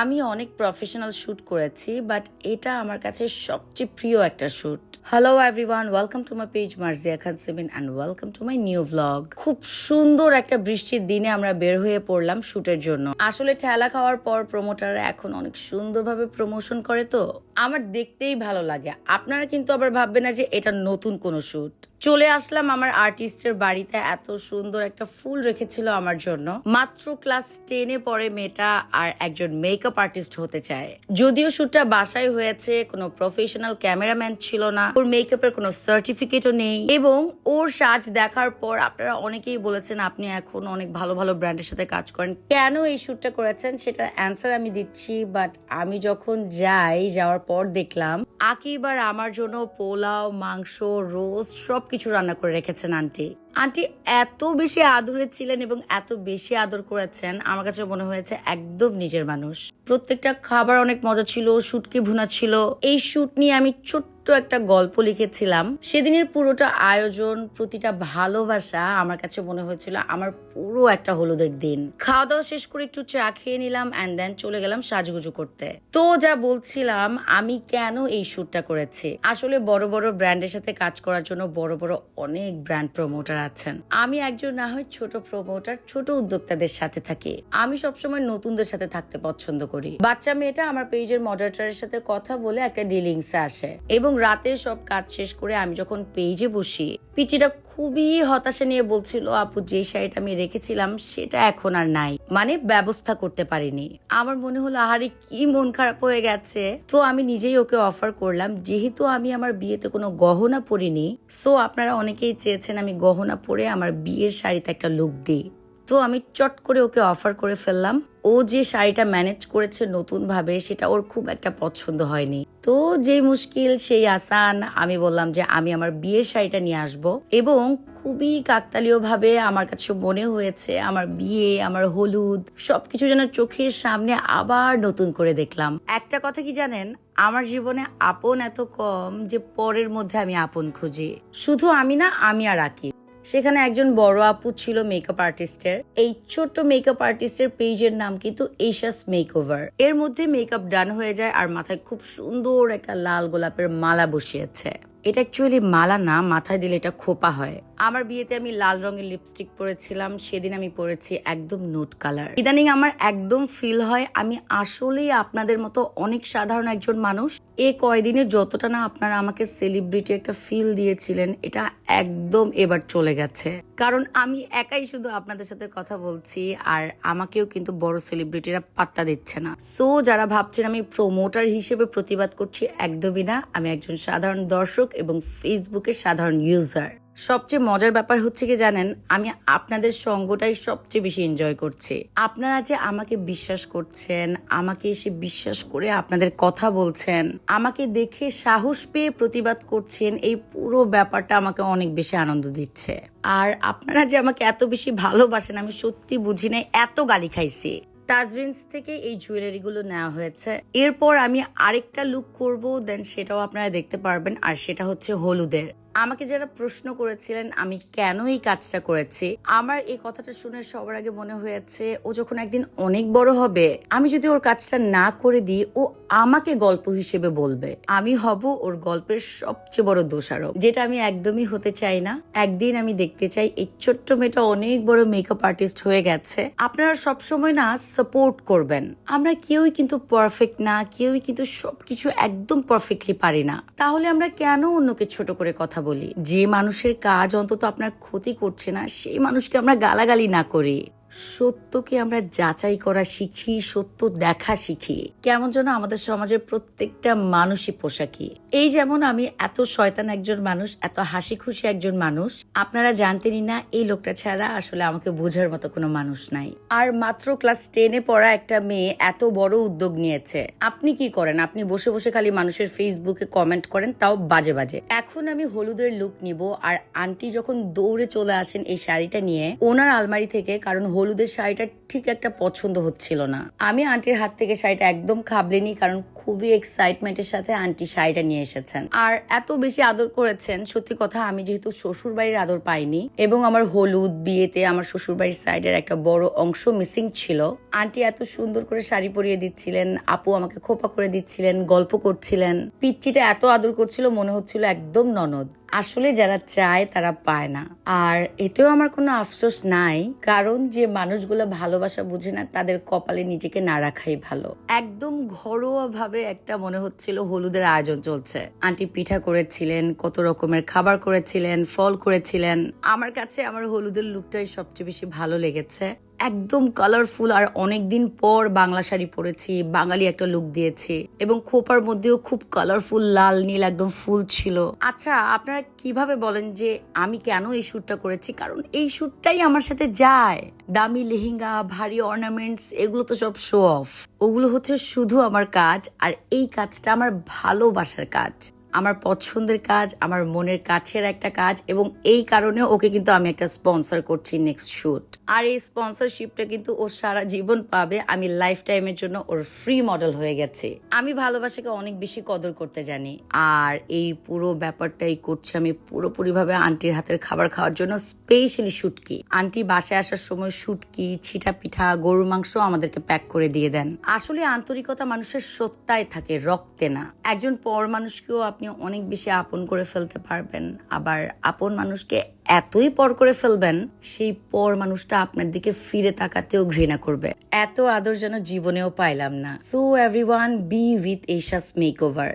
আমি অনেক professional shoot করেছি বাট এটা আমার কাছে সবচেয়ে প্রিয় একটা shoot hello everyone welcome to my page Marzia Khan seven and welcome to my new blog খুব সুন্দর একটা বৃষ্টির দিনে আমরা বের হয়ে পড়লাম শুটের জন্য। আসলে ঠেলা খাওয়ার পর প্রমোটাররা এখন অনেক সুন্দরভাবে প্রমোশন করে তো। আমার দেখতেই ভালো লাগে। আপনারা কিন্তু আবার ভাববেন না যে এটা নতুন কোনো শুট চলে আসলাম আমার আর্টিস্টের বাড়িতে। এত সুন্দর একটা ফুল রেখেছিল আমার জন্য। মাত্র ক্লাস টেনে পরে মেয়েটা আর একজন মেকআপ আর্টিস্ট হতে চায়। যদিও শুটটা বাসায় হয়েছে, কোনো প্রফেশনাল ক্যামেরাম্যান ছিল না। ওর মেকআপের কোনো সার্টিফিকেটও নেই। এবং ওর সাজ দেখার পর আপনারা অনেকেই বলেছেন, আপনি এখন অনেক ভালো ভালো ব্র্যান্ডের সাথে কাজ করেন। কেন এই শুটটা করেছেন? সেটার অ্যান্সার আমি দিচ্ছি বাট আমি যখন যাই, যাওয়ার পর দেখলাম আকিবার আমার জন্য পোলাও, মাংস রোস্ট সবকিছু রান্না করে রেখেছেন আন্টি। আন্টি এত বেশি আদরে ছিলেন এবং এত বেশি আদর করেছেন, আমার কাছে মনে হয়েছে একদম নিজের মানুষ। প্রত্যেকটা খাবার অনেক মজা ছিল, শুটকি ভুনা ছিল। এই শুট নিয়ে আমি ছোট্ট একটা গল্প লিখেছিলাম। সেদিনের পুরোটা আয়োজন, প্রতিটা ভালোবাসা আমার কাছে মনে হয়েছিল আমার পুরো একটা হলুদের দিন। খাওয়া দাওয়া শেষ করে একটু চা খেয়ে নিলাম অ্যান্ড দেন চলে গেলাম সাজগুজু করতে। তো যা বলছিলাম, আমি কেন এই শুটটা করেছি? আসলে বড় বড় ব্র্যান্ডের সাথে কাজ করার জন্য বড় বড় অনেক ব্র্যান্ড প্রমোটার আছেন। আমি একজন না হয় ছোট প্রমোটার ছোট উদ্যোক্তাদের সাথে থাকি। আমি সবসময় নতুনদের সাথে থাকতে পছন্দ করি। বাচ্চা মেয়েটা আমার পেজের মডারেটরের সাথে কথা বলে একটা ডিলিংসে আসে। এবং রাতে সব কাজ শেষ করে আমি যখন পেজে বসি, পিচিটা খুবই হতাশা নিয়ে বলছিল, আপু, যে শাড়িটা আমি রেখেছিলাম, সেটা এখন আর নাই। মানে ব্যবস্থা করতে পারিনি। আমার মনে হলো, আহারে, কি মন খারাপ হয়ে গেছে। তো আমি নিজেই ওকে অফার করলাম। যেহেতু আমি আমার বিয়েতে কোনো গহনা পরিনি সো আপনারা অনেকেই চেয়েছেন আমি গহনা পরে আমার বিয়ের শাড়িতে একটা লুক দিই। তো আমি চট করে ওকে অফার করে ফেললাম। ও যে শাড়িটা ম্যানেজ করেছে নতুন ভাবে সেটা ওর খুব একটা পছন্দ হয়নি। তো যে মুশকিল, সেই আসান, আমি বললাম যে আমি আমার বিয়ের শাড়িটা নিয়ে আসব। এবং খুবই কাকতালীয় ভাবে আমার কাছে মনে হয়েছে, আমার বিয়ে, আমার হলুদ, সবকিছু যেন চোখের সামনে আবার নতুন করে দেখলাম। একটা কথা কি জানেন? আমার জীবনে আপন এত কম যে পরের মধ্যে আমি আপন খুঁজি। শুধু আমি না, আমি আর আকি সেখানে একজন বড় আপু ছিল মেকআপ আর্টিস্টের এই ছোট্ট মেকআপ আর্টিস্টের পেজের নাম কিন্তু এশাস মেকওভার এর মধ্যে মেকআপ ডান হয়ে যায় আর মাথায় খুব সুন্দর একটা লাল গোলাপের মালা বসিয়েছে। এটা অ্যাকচুয়ালি মালা না, মাথায় দিলে এটা খোপা হয়। আমার বিয়েতে আমি লাল রঙের লিপস্টিক পরেছিলাম, সেদিন আমি পরেছি একদম নোট কালার ইদানিং আমার একদম ফিল হয়, আমি আসলেই আপনাদের মতো অনেক সাধারণ একজন মানুষ। এ কয়দিনে যতটা না আপনারা আমাকে সেলিব্রিটি একটা ফিল দিয়েছিলেন, এটা একদম এবার চলে গেছে। কারণ আমি একাই শুধু আপনাদের সাথে কথা বলছি, আর আমাকেও কিন্তু বড় সেলিব্রিটিরা পাত্তা দিচ্ছে না। সো যারা ভাবছেন আমি প্রমোটার হিসেবে প্রতিবাদ করছি, একদমই না। আমি একজন সাধারণ দর্শক এবং ফেসবুকের সাধারণ ইউজার সবচেয়ে মজার ব্যাপার হচ্ছে কি জানেন, আমি আপনাদের সঙ্গটাই সবচেয়ে বেশি এনজয় করছি। আপনারা যে আমাকে বিশ্বাস করছেন, আমাকে এসে বিশ্বাস করে আপনাদের কথা বলছেন, আমাকে দেখে সাহস পেয়ে প্রতিবাদ করছেন, এই পুরো ব্যাপারটা আমাকে অনেক বেশি আনন্দ দিচ্ছে। আর আপনারা যে আমাকে এত বেশি ভালোবাসেন, আমি সত্যি বুঝি নাই, এত গালি খাইছি। তাজরিন্স থেকে এই জুয়েলারিগুলো নেওয়া হয়েছে। এরপর আমি আরেকটা লুক করব দেন সেটাও আপনারা দেখতে পারবেন, আর সেটা হচ্ছে হলুদের। আমাকে যারা প্রশ্ন করেছিলেন, আমি কেন এই কাজটা করেছি? আমার এই কথাটা শুনে সবার আগে মনে হয়েছে, ও যখন একদিন অনেক বড় হবে, আমি যদি ওর কাজটা না করে দিই, ও আমাকে গল্প হিসেবে বলবে। আমি হব ওর গল্পের সবচেয়ে বড় দোষারোপ। যেটা আমি একদমই হতে চাই না। একদিন আমি দেখতে চাই, এই ছোট্ট মেয়েটা অনেক বড় মেকআপ আর্টিস্ট হয়ে গেছে। আপনারা সবসময় না সাপোর্ট করবেন। আমরা কেউই কিন্তু পারফেক্ট না, কেউই কিন্তু সবকিছু একদম পারফেক্টলি পারি না। তাহলে আমরা কেন অন্যকে ছোট করে কথা বলি, যে মানুষের কাজ অন্তত আপনার ক্ষতি করছে না, সেই মানুষকে আমরা গালাগালি না করি। সত্যকে আমরা যাচাই করা শিখি, সত্য দেখা শিখি। কেমন যেন আমাদের সমাজের প্রত্যেকটা মানুষই পোশাকি। এই যেমন আমি এত শয়তান একজন মানুষ, এত হাসি খুশি একজন মানুষ, আপনারা জানতেনই না, এই লোকটা ছাড়া আসলে আমাকে বোঝার মতো কোনো মানুষ নাই। আর মাত্র ক্লাস টেনে পড়া একটা মেয়ে এত বড় উদ্যোগ নিয়েছে। আপনি কি করেন? আপনি বসে বসে খালি মানুষের ফেসবুকে কমেন্ট করেন, তাও বাজে বাজে। এখন আমি হলুদের লুক নিব, আর আন্টি যখন দৌড়ে চলে আসেন এই শাড়িটা নিয়ে, ওনার আলমারি থেকে, কারণ হলুদের শাড়িটা ঠিক একটা পছন্দ হচ্ছিল না। আমি আন্টির হাত থেকে শাড়িটা একদম খাবলিনি কারণ খুবই এক্সাইটমেন্টের সাথে আন্টি শাড়িটা নিয়ে এসেছেন। আর এত বেশি আদর করেছেন, সত্যি কথা আমি যেহেতু শ্বশুর বাড়ির আদর পাইনি এবং আমার হলুদ বিয়েতে আমার শ্বশুর বাড়ির সাইডের একটা বড় অংশ মিসিং ছিল, আন্টি এত সুন্দর করে শাড়ি পরিয়ে দিচ্ছিলেন, আপু আমাকে খোপা করে দিচ্ছিলেন, গল্প করছিলেন। পিচ্চিটা এত আদর করছিল মনে হচ্ছিল একদম ননদ। আসলে যারা চায়, তারা পায় না। আর এতেও আমার কোনো আফসোস নাই, কারণ যে মানুষগুলো ভালোবাসা বুঝে না, তাদের কপালে নিজেকে না রাখাই ভালো। একদম ঘরোয়া ভাবে একটা মনে হচ্ছিল হলুদের আয়োজন চলছে। আন্টি পিঠা করেছিলেন, কত রকমের খাবার করেছিলেন, ফল করেছিলেন। আমার কাছে আমার হলুদের লুকটাই সবচেয়ে বেশি ভালো লেগেছে। একদম কালারফুল আর অনেকদিন পর বাংলা শাড়ি পরেছি, বাঙালি একটা লুক দিয়েছে এবং খোপার মধ্যেও খুব কালারফুল লাল, নীল একদম ফুল ছিল। আচ্ছা আপনারা কীভাবে বলেন যে আমি কেন এই শ্যুটটা করেছি? কারণ এই শ্যুটটাই আমার সাথে যায়। দামি লেহেঙ্গা, ভারী অর্নামেন্টস এগুলো তো সব শো অফ ওগুলো হচ্ছে শুধু আমার কাজ আর এই কাজটা আমার ভালোবাসার কাজ। আমার পছন্দের কাজ, আমার মনের কাছের একটা কাজ এবং এই কারণে ওকে কিন্তু আমি একটা স্পন্সর করছি নেক্সট শুট আর এই স্পন্সরশিপটা কিন্তু ও সারা জীবন পাবে। আমি লাইফ টাইমের জন্য ওর ফ্রি মডেল হয়ে গেছে। আমি ভালোবাসাকে অনেক বেশি কদর করতে জানি। আর এই পুরো ব্যাপারটাই করছি আমি পুরোপুরিভাবে আন্টির হাতের খাবার খাওয়ার জন্য স্পেশালি শুটকি। আন্টি বাসায় আসার সময় শুটকি ছিটা পিঠা গরুর মাংস আমাদেরকে প্যাক করে দিয়ে দেন। আসলে আন্তরিকতা মানুষের সত্তায় থাকে, রক্তে না। একজন পর মানুষকেও আপনি অনেক বেশি আপন করে ফেলতে পারবেন। আবার আপন মানুষকে এতই পর করে ফেলবেন, সেই পর মানুষটা আপনার দিকে ফিরে তাকাতেও ঘৃণা করবে। এত আদর যেন জীবনেও পাইলাম না। So everyone be with এশাস make over